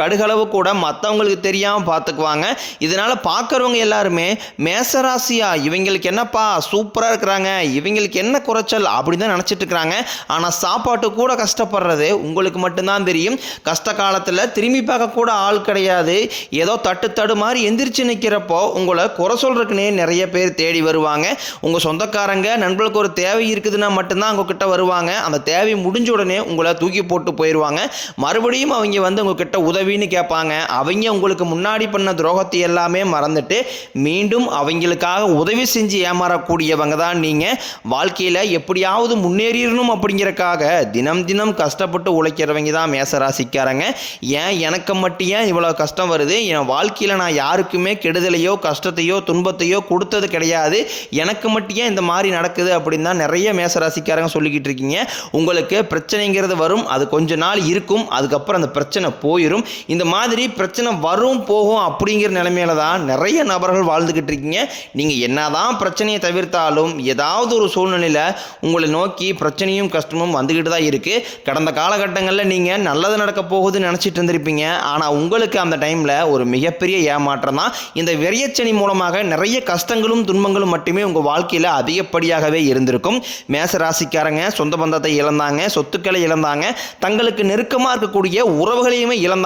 கடுகளவு கூட மற்றவங்களுக்கு தெரியாமல் பார்த்துக்குவாங்க இதனால் பார்க்குறவங்க எல்லாருமே மேசராசியா இவங்களுக்கு என்னப்பா சூப்பராக இருக்கிறாங்க இவங்களுக்கு என்ன குறைச்சல் அப்படி தான் நினச்சிட்டு இருக்கிறாங்க ஆனால் சாப்பாட்டு கூட கஷ்டப்படுறது உங்களுக்கு மட்டும்தான் தெரியும். கஷ்ட காலத்தில் திரும்பி பார்க்க கூட ஆள் கிடையாது. ஏதோ தட்டு தடு மாதிரி எந்திரிச்சு நிற்கிறப்போ உங்களை குறை சொல்கிறதுக்குனே நிறைய பேர் தேடி வருவாங்க. உங்கள் சொந்தக்காரங்க நண்பர்களுக்கு ஒரு தேவை இருக்குதுன்னா மட்டும்தான் உங்ககிட்ட வருவாங்க. அந்த தேவை முடிஞ்ச உடனே உங்களை தூக்கி போட்டு போயிடுவாங்க மறுபடியும் அவங்க வந்து உங்ககிட்ட உதவின்னு கேட்பாங்க. அவங்க உங்களுக்கு முன்னாடி பண்ண துரோகத்தை எல்லாமே மறந்துட்டு மீண்டும் அவங்களுக்காக உதவி செஞ்சு ஏமாறக்கூடியவங்க தான் நீங்கள் வாழ்க்கையில் எப்படியாவது முன்னேறிடணும் அப்படிங்கிறக்காக தினம் தினம் கஷ்டப்பட்டு உழைக்கிறவங்க தான் மேசராசிக்காரங்க. ஏன் எனக்கு மட்டும் ஏன் இவ்வளோ கஷ்டம் வருது? என் வாழ்க்கையில் நான் யாருக்குமே கெடுதலையோ கஷ்டத்தையோ துன்பத்தையோ கொடுத்தது கிடையாது. எனக்கு மட்டும் ஏன் இந்த மாதிரி நடக்குது அப்படின்னு தான் நிறைய மேசராசிக்காரங்க சொல்லிக்கிட்டு இருக்கீங்க. உங்களுக்கு பிரச்சனைங்கிறது வரும். அது கொஞ்ச நாள் இருக்கும். அதுக்கப்புறம் அந்த பிரச்சனை போயிடும் இந்த மாதிரி பிரச்சனை வரும் போகும் அப்படிங்கிற நிலைமையில தான் நிறைய நபர்கள் வாழ்ந்துக்கிட்டு இருக்கீங்க. நீங்கள் என்னதான் பிரச்சனையை தவிர்த்தாலும் ஏதாவது ஒரு சூழ்நிலையில் உங்களை நோக்கி பிரச்சனையும் கஷ்டமும் வந்துக்கிட்டு தான் இருக்குது கடந்த காலகட்டங்களில் நீங்கள் நல்லது நடக்க போகுதுன்னு நினச்சிட்டு இருந்திருப்பீங்க. ஆனால் உங்களுக்கு அந்த டைமில் ஒரு மிகப்பெரிய ஏமாற்றம் தான். இந்த விரையச்சனி மூலமாக நிறைய கஷ்டங்களும் துன்பங்களும் மட்டுமே உங்கள் வாழ்க்கையில் அதிகப்படியாகவே இருந்திருக்கும். மேச ராசிக்காரங்க சொந்த பந்தத்தை இழந்தாங்க சொத்துக்களை இழந்தாங்க. தங்களுக்கு நெருக்கமாக இருக்கக்கூடிய உறவுகளையுமே இழந்தாங்க.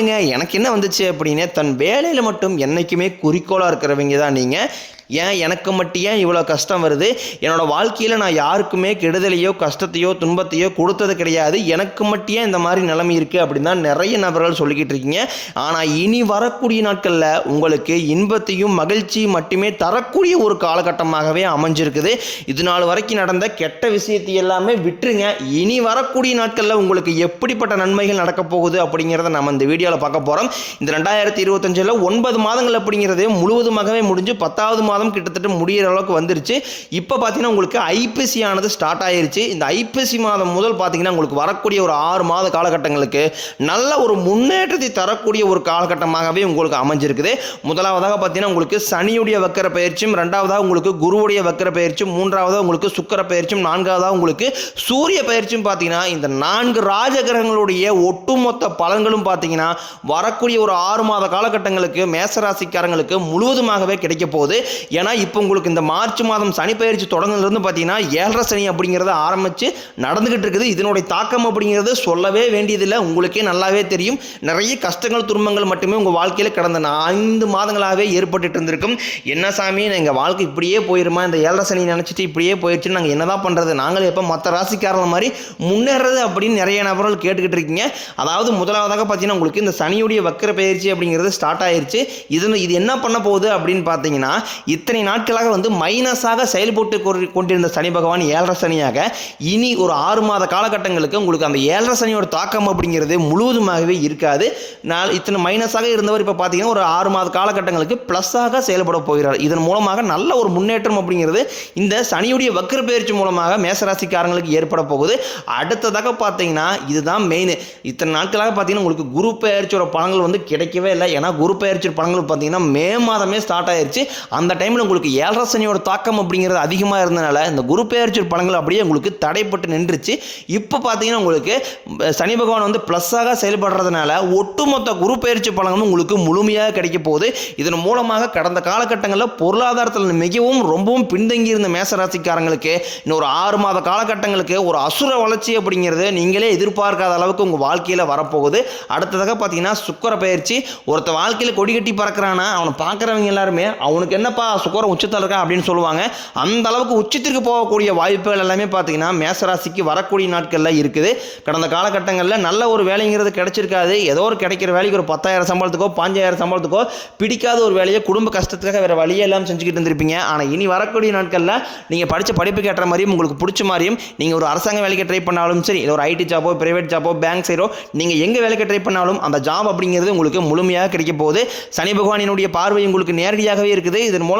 பண்ணுங்கள் எனக்கு என்ன வந்துச்சு அப்படின்னு தன் வேலையில் மட்டும் என்னைக்குமே குறிக்கோளாக இருக்கிறவங்க தான் நீங்கள் ஏன் எனக்கு மட்டும் ஏன் இவ்வளோ கஷ்டம் வருது? என்னோட வாழ்க்கையில் நான் யாருக்குமே கெடுதலையோ கஷ்டத்தையோ துன்பத்தையோ கொடுத்தது கிடையாது. எனக்கு மட்டும் ஏன் இந்த மாதிரி நிலைமை இருக்குது அப்படின்னு தான் நிறைய நபர்கள் சொல்லிக்கிட்டு இருக்கீங்க. ஆனால் இனி வரக்கூடிய நாட்களில் உங்களுக்கு இன்பத்தையும் மகிழ்ச்சியும் மட்டுமே தரக்கூடிய ஒரு காலகட்டமாகவே அமைஞ்சிருக்குது. இது நாள் வரைக்கும் நடந்த கெட்ட விஷயத்தை எல்லாமே விட்டுருங்க. இனி வரக்கூடிய நாட்களில் உங்களுக்கு எப்படிப்பட்ட நன்மைகள் நடக்க போகுது அப்படிங்கிறத நம்ம இந்த வீடியோவில் பார்க்க போகிறோம் இந்த ரெண்டாயிரத்தி இருபத்தஞ்சில் ஒன்பது மாதங்கள் அப்படிங்கிறது முழுவதுமாகவே முடிஞ்சு பத்தாவது மாதம் கிட்டத்தட்ட முடியிற அளவுக்கு வந்துருச்சு. இப்போ பார்த்தீங்கன்னா உங்களுக்கு ஐப்பசி ஆனது ஸ்டார்ட் ஆயிருச்சு. இந்த ஐப்பசி மாதம் முதல் பார்த்தீங்கன்னா உங்களுக்கு வரக்கூடிய ஒரு ஆறு மாத காலகட்டங்களுக்கு நல்ல ஒரு முன்னேற்றத்தை தரக்கூடிய ஒரு காலகட்டமாகவே உங்களுக்கு அமைஞ்சிருக்குது. முதலாவதாக பார்த்தீங்கன்னா உங்களுக்கு சனியுடைய வக்கர பயிற்சியும் ரெண்டாவதாக உங்களுக்கு குருவுடைய வக்கர பயிற்சியும் மூன்றாவதாக உங்களுக்கு சுக்கர பயிற்சியும் நான்காவதாக உங்களுக்கு சூரிய பயிற்சியும் பார்த்தீங்கன்னா இந்த நான்கு ராஜகிரகங்களுடைய ஒட்டுமொத்த பலன்களும் பார்த்தீங்கன்னா வரக்கூடிய ஒரு ஆறு மாத காலகட்டங்களுக்கு மேசராசிக்காரங்களுக்கு முழுவதுமாகவே கிடைக்க போகுது. ஏன்னா இப்போ உங்களுக்கு இந்த மார்ச் மாதம் சனி பயிற்சி தொடங்குனதுலேருந்து பார்த்தீங்கன்னா ஏழரை சனி அப்படிங்கிறத ஆரம்பித்து நடந்துக்கிட்டு இருக்குது. இதனுடைய தாக்கம் அப்படிங்கிறது சொல்லவே வேண்டியதில்லை. உங்களுக்கே நல்லாவே தெரியும். நிறைய கஷ்டங்கள் துன்பங்கள் மட்டுமே உங்கள் வாழ்க்கையில் கடந்த ஐந்து மாதங்களாகவே ஏற்பட்டுட்டு இருந்திருக்கும். என்ன சாமி எங்கள் வாழ்க்கை இப்படியே போயிருமா? இந்த ஏழரை சனி நினச்சிட்டு இப்படியே போயிடுச்சு நாங்கள் என்னதான் பண்ணுறது நாங்கள் எப்போ மற்ற ராசிக்காரர்கள் மாதிரி முன்னேறது அப்படின்னு நிறைய நபர்கள் கேட்டுக்கிட்டு இருக்கீங்க. அதாவது முதலாவதாக பார்த்தீங்கன்னா உங்களுக்கு இந்த சனியுடைய வக்கர பயிற்சி அப்படிங்கிறது ஸ்டார்ட் ஆயிருச்சு. இது இது என்ன பண்ண போகுது அப்படின்னு பார்த்தீங்கன்னா இத்தனை நாட்களாக வந்து மைனஸாக செயல்பட்டு கொண்டு- கொண்டிருந்த சனி பகவான் ஏழரை சனியாக இனி ஒரு ஆறு மாத காலகட்டங்களுக்கு உங்களுக்கு அந்த ஏழரை சனியோட தாக்கம் அப்படிங்கிறது முழுவதுமாகவே இருக்காது. நாள் இத்தனை மைனஸாக இருந்தவர் இப்போ பார்த்தீங்கன்னா ஒரு ஆறு மாத காலகட்டங்களுக்கு ப்ளஸ்ஸாக செயல்பட போகிறார். இதன் மூலமாக நல்ல ஒரு முன்னேற்றம் அப்படிங்கிறது இந்த சனியுடைய வக்கர பயிற்சி மூலமாக மேசராசிக்காரங்களுக்கு ஏற்பட போகுது. அடுத்ததாக பார்த்தீங்கன்னா இதுதான் மெயின் இத்தனை நாட்களாக பார்த்தீங்கன்னா உங்களுக்கு குரு பயிற்சியோட பலன்கள் வந்து கிடைக்கவே இல்லை. ஏன்னா குரு பயிற்சியோட பலன்கள் பார்த்தீங்கன்னா மே மாதமே ஸ்டார்ட் ஆயிடுச்சு அந்த டைமில் உங்களுக்கு ஏழரை சனியோட தாக்கம் அப்படிங்கிறது அதிகமாக இருந்தனால இந்த குரு பெயர்ச்சூர் பலன்கள் அப்படியே உங்களுக்கு தடைப்பட்டு நின்றுச்சு. இப்போ பார்த்தீங்கன்னா உங்களுக்கு சனி பகவான் வந்து ப்ளஸ்ஸாக செயல்படுறதுனால ஒட்டுமொத்த குரு பயிற்சி பலன்களும் உங்களுக்கு முழுமையாக கிடைக்க போகுது. இதன் மூலமாக கடந்த காலகட்டங்களில் பொருளாதாரத்தில் மிகவும் ரொம்பவும் பின்தங்கி இருந்த மேசராசிக்காரங்களுக்கு இன்னொரு ஆறு மாத காலகட்டங்களுக்கு ஒரு அசுர வளர்ச்சி அப்படிங்கிறது நீங்களே எதிர்பார்க்காத அளவுக்கு உங்கள் வாழ்க்கையில் வரப்போகுது. அடுத்ததாக பார்த்தீங்கன்னா சுக்கர பயிற்சி ஒருத்த வாழ்க்கையில் கொடி கட்டி பறக்கிறானா? அவனை பார்க்குறவங்க எல்லாருமே அவனுக்கு என்னப்பா சுக்கரம் உச்சத்தில் இருக்கான் அப்படின்னு சொல்லுவாங்க. அந்த அளவுக்கு உச்சத்திற்கு போகக்கூடிய வாய்ப்புகள் எல்லாமே பார்த்தீங்கன்னா மேசராசிக்கு வரக்கூடிய நாட்களில் இருக்குது. கடந்த காலகட்டங்களில் நல்ல ஒரு வேலைங்கிறது கிடைச்சிருக்காது. ஏதோ ஒரு கிடைக்கிற வேலைக்கு ஒரு பத்தாயிரம் சம்பளத்துக்கோ பாஞ்சாயிரம் சம்பளத்துக்கோ பிடிக்காத ஒரு வேலையை குடும்ப கஷ்டத்துக்காக வேறு வழியே எல்லாம் செஞ்சுக்கிட்டு இருந்திருப்பீங்க. ஆனால் இனி வரக்கூடிய நாட்களில் நீங்கள் படித்த படிப்புக்கு ஏற்ற மாதிரியும் உங்களுக்கு பிடிச்ச மாதிரியும் நீங்கள் ஒரு அரசாங்க வேலைக்கு ட்ரை பண்ணாலும் சரி இல்லை ஒரு ஐடி ஜாப்போ பிரைவேட் ஜாப்போ பேங்க் சைடோ நீங்கள் எங்கே வேலைக்கு ட்ரை பண்ணாலும் அந்த ஜாப் அப்படிங்கிறது உங்களுக்கு முழுமையாக கிடைக்க போகுது. சனி பகவானினுடைய பார்வை உங்களுக்கு நேரடியாகவே இருக்குது. இதன் மூலம்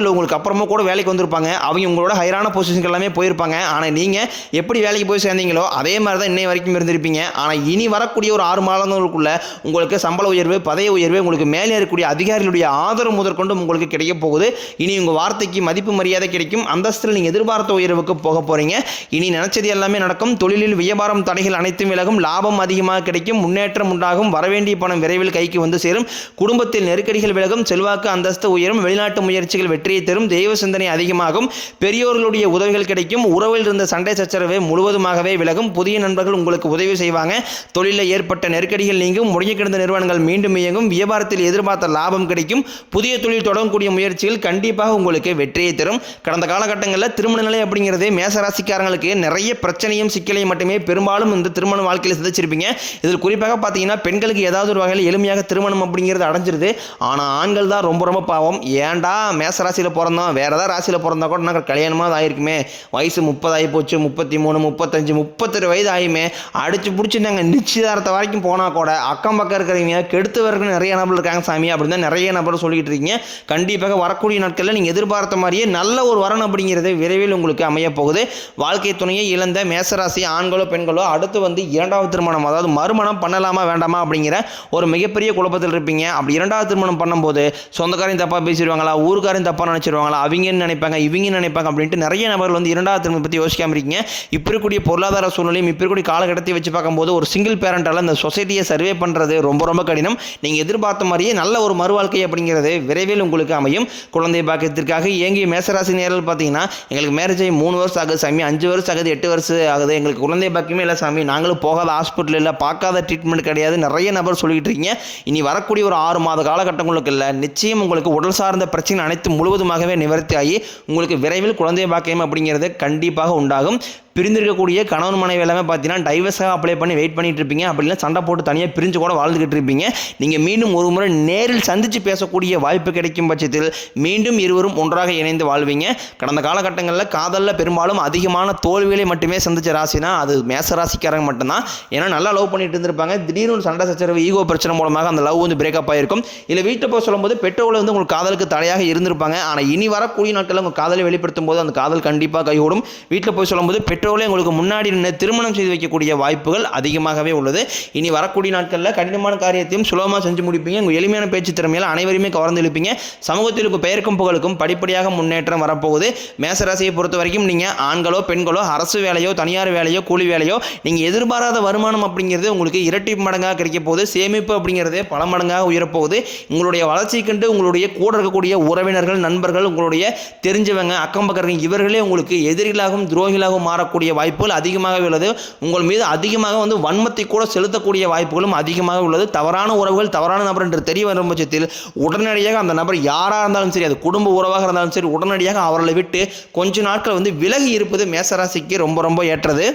இல்லை உங்களுக்கு அப்புறமா கூட வேலைக்கு வந்திருப்பாங்க. அவங்க உங்களோட ஹையரான பொசிஷனுக்கு எல்லாமே போயிருப்பாங்க. ஆனால் நீங்கள் எப்படி வேலைக்கு போய் சேர்ந்தீங்களோ அதே மாதிரி தான் இன்னை வரைக்கும் இருந்திருப்பீங்க. ஆனால் இனி வரக்கூடிய ஒரு ஆறு மாதங்களுக்குள்ள உங்களுக்கு சம்பள உயர்வு பதவி உயர்வு உங்களுக்கு மேலே இருக்கக்கூடிய அதிகாரிகளுடைய ஆதரவு முதற்கொண்டு உங்களுக்கு கிடைக்க போகுது. இனி உங்கள் வார்த்தைக்கு மதிப்பு மரியாதை கிடைக்கும். அந்தஸ்தில் நீங்கள் எதிர்பார்த்த உயர்வுக்கு போக போகிறீங்க இனி நினச்சது எல்லாமே நடக்கும். தொழிலில் வியாபாரம் தடைகள் அனைத்தும் விலகும். லாபம் அதிகமாக கிடைக்கும். முன்னேற்றம் உண்டாகும். வரவேண்டிய பணம் விரைவில் கைக்கு வந்து சேரும். குடும்பத்தில் நெருக்கடிகள் விலகும். செல்வாக்கு அந்தஸ்து உயரும். வெளிநாட்டு முயற்சிகள் வெற்றி வெற்றியை தரும் தெய்வ சிந்தனை அதிகமாகும். பெரியோர்களுடைய உதவிகள் கிடைக்கும். உறவில் இருந்த சண்டை சச்சரவு முழுவதுமாகவே விலகும். புதிய நண்பர்கள் உங்களுக்கு உதவி செய்வாங்க. தொழிலில் ஏற்பட்ட நெருக்கடிகள் நீங்கும். முடங்கி கிடந்த நிறுவனங்கள் மீண்டும் இயங்கும். வியாபாரத்தில் எதிர்பார்த்த லாபம் கிடைக்கும். புதிய தொழில் தொடங்கக்கூடிய முயற்சிகள் கண்டிப்பாக உங்களுக்கு வெற்றியை தரும். கடந்த காலகட்டங்களில் திருமண நிலை அப்படிங்கிறது மேசராசிக்காரங்களுக்கு நிறைய பிரச்சனையும் சிக்கலையும் மட்டுமே பெரும்பாலும் இந்த திருமண வாழ்க்கையில் சிதைச்சிருப்பீங்க இதில் குறிப்பாக பார்த்தீங்கன்னா பெண்களுக்கு ஏதாவது ஒரு வகையில் எளிமையாக திருமணம் அப்படிங்கிறது அடைஞ்சிருது. ஆனால் ஆண்கள் தான் ரொம்ப ரொம்ப பாவம். ஏன்டா ராசியில் பிறந்தோம். வேற ஏதாவது ராசியில் பிறந்தா கூட நாங்கள் கல்யாணமாக ஆயிருக்குமே. வயசு முப்பது ஆகி போச்சு முப்பத்தி மூணு முப்பத்தஞ்சு முப்பத்தெட்டு வயது ஆயுமே. அடிச்சு பிடிச்சி நாங்கள் நிச்சயதாரத்தை வரைக்கும் போனால் கூட அக்கம் பக்கம் இருக்கிறவங்க கெடுத்து வரக்கு நிறைய நபர் இருக்காங்க சாமி அப்படின்னு தான் நிறைய நபர் சொல்லிட்டு இருக்கீங்க. கண்டிப்பாக வரக்கூடிய நாட்களில் நீங்கள் எதிர்பார்த்த மாதிரியே நல்ல ஒரு வரணும் அப்படிங்கிறது விரைவில் உங்களுக்கு அமைய போகுது. வாழ்க்கை துணையை இழந்த மேசராசி ஆண்களோ பெண்களோ அடுத்து வந்து இரண்டாவது திருமணம் அதாவது மறுமணம் பண்ணலாமா வேண்டாமா அப்படிங்கிற ஒரு மிகப்பெரிய குழப்பத்தில் இருப்பீங்க. அப்படி இரண்டாவது திருமணம் பண்ணும்போது சொந்தக்காரையும் தப்பாக பேசிடுவாங்களா ஊருக்காரையும் தப்பாக நினச்சிடுவாங்களா அவங்கன்னு நினைப்பாங்க இவங்க நினைப்பாங்க அப்படின்ட்டு நிறைய நபர்கள் வந்து இரண்டாவது திருமணம் பற்றி யோசிக்காம இருக்கீங்க. இப்போ இருக்கக்கூடிய பொருளாதார சூழ்நிலையும் இப்போ இருக்கக்கூடிய காலகட்டத்தை வச்சு பார்க்கும்போது ஒரு சிங்கிள் பேரண்டால் இந்த சொசைட்டியை சர்வே பண்ணுறது ரொம்ப ரொம்ப கடினம். நீங்கள் எதிர்பார்த்த மாதிரியே நல்ல ஒரு மறுவாழ்க்கை அப்படிங்கிறது விரைவில் உங்களுக்கு அமையும். குழந்தை பாக்கியத்திற்காக இயங்கிய மேசராசி நேரில் பார்த்தீங்கன்னா எங்களுக்கு மேரேஜ் ஆகி மூணு வருஷம் ஆகுது சாமி அஞ்சு வருஷம் ஆகுது எட்டு வருஷம் ஆகுது. எங்களுக்கு குழந்தை பாக்கியமே இல்லை சாமி. நாங்களும் போகாத ஹாஸ்பிட்டல் இல்லை பார்க்காத ட்ரீட்மெண்ட் கிடையாது. நிறைய நபர் சொல்லிட்டு இருக்கீங்க. இனி வரக்கூடிய ஒரு ஆறு மாத காலகட்டங்களுக்கு இல்லை நிச்சயம் உங்களுக்கு உடல் சார்ந்த பிரச்சனை அனைத்து முழுவதும் முழுவதுமாகவே நிவர்த்தி ஆகி உங்களுக்கு விரைவில் குழந்தை பாக்கியம் அப்படிங்கிறது கண்டிப்பாக உண்டாகும். பிரிந்திருக்கக்கூடிய கணவன் மனைவி எல்லாமே பார்த்தீங்கன்னா டைவர்ஸாக அப்ளை பண்ணி வெயிட் பண்ணிட்டு இருப்பீங்க. அப்படி சண்டை போட்டு தனியாக பிரிஞ்சு கூட வாழ்ந்துகிட்டு இருப்பீங்க. நீங்கள் மீண்டும் ஒரு முறை நேரில் சந்தித்து பேசக்கூடிய வாய்ப்பு கிடைக்கும் பட்சத்தில் மீண்டும் இருவரும் ஒன்றாக இணைந்து வாழ்வீங்க. கடந்த காலகட்டங்களில் காதலில் பெரும்பாலும் அதிகமான தோல்விகளை மட்டுமே சந்திச்ச ராசினா அது மேச ராசிக்காரங்க மட்டும்தான். ஏன்னா நல்லா லவ் பண்ணிட்டு இருந்திருப்பாங்க. திடீர்னு ஒரு சண்டை சச்சரவு ஈகோ பிரச்சனை மூலமாக அந்த லவ் வந்து பிரேக்கப் ஆகிருக்கும் இல்லை வீட்டை போய் சொல்லும்போது பெற்றோர்கள் வந்து உங்களுக்கு காதலுக்கு தடையாக இருந்திருப்பாங்க. ஆனால் இனி வரக்கூடிய நாட்களில் உங்கள் காதலை வெளிப்படுத்தும் போது அந்த காதல் கண்டிப்பாக கைகூடும். வீட்டில் போய் சொல்லும்போது பெற்றோர் பெற்றோர்களே உங்களுக்கு முன்னாடி நின்று திருமணம் செய்து வைக்கக்கூடிய வாய்ப்புகள் அதிகமாகவே உள்ளது. இனி வரக்கூடிய நாட்களில் கடினமான காரியத்தையும் சுலபமாக செஞ்சு முடிப்பீங்க. உங்கள் எளிமையான பேச்சு திறமையால் அனைவருமே கவர்ந்து இழுப்பீங்க. சமூகத்தில் பெயர்க்கும் பெயருக்கும் புகழுக்கும் படிப்படியாக முன்னேற்றம் வரப்போகுது. மேசராசியை பொறுத்த வரைக்கும் நீங்கள் ஆண்களோ பெண்களோ அரசு வேலையோ தனியார் வேலையோ கூலி வேலையோ நீங்கள் எதிர்பாராத வருமானம் அப்படிங்கிறது உங்களுக்கு இரட்டி மடங்காக கிடைக்க போகுது. சேமிப்பு அப்படிங்கிறது பல மடங்காக உயரப்போகுது. உங்களுடைய வளர்ச்சி உங்களுடைய கூட இருக்கக்கூடிய உறவினர்கள் நண்பர்கள் உங்களுடைய தெரிஞ்சவங்க அக்கம் பக்கங்க இவர்களே உங்களுக்கு எதிரிகளாகவும் துரோகிகளாகவும் வரக்கூடிய வாய்ப்புகள் அதிகமாக உள்ளது. உங்கள் மீது அதிகமாக வந்து வன்மத்தை கூட செலுத்தக்கூடிய வாய்ப்புகளும் அதிகமாக உள்ளது. தவறான உறவுகள் தவறான நபர் என்று தெரிய வரும் பட்சத்தில் உடனடியாக அந்த நபர் யாராக இருந்தாலும் சரி அது குடும்ப உறவாக இருந்தாலும் சரி உடனடியாக அவர்களை விட்டு கொஞ்ச நாட்கள் வந்து விலகி இருப்பது மேசராசிக்கு ரொம்ப ரொம்ப ஏற்றது.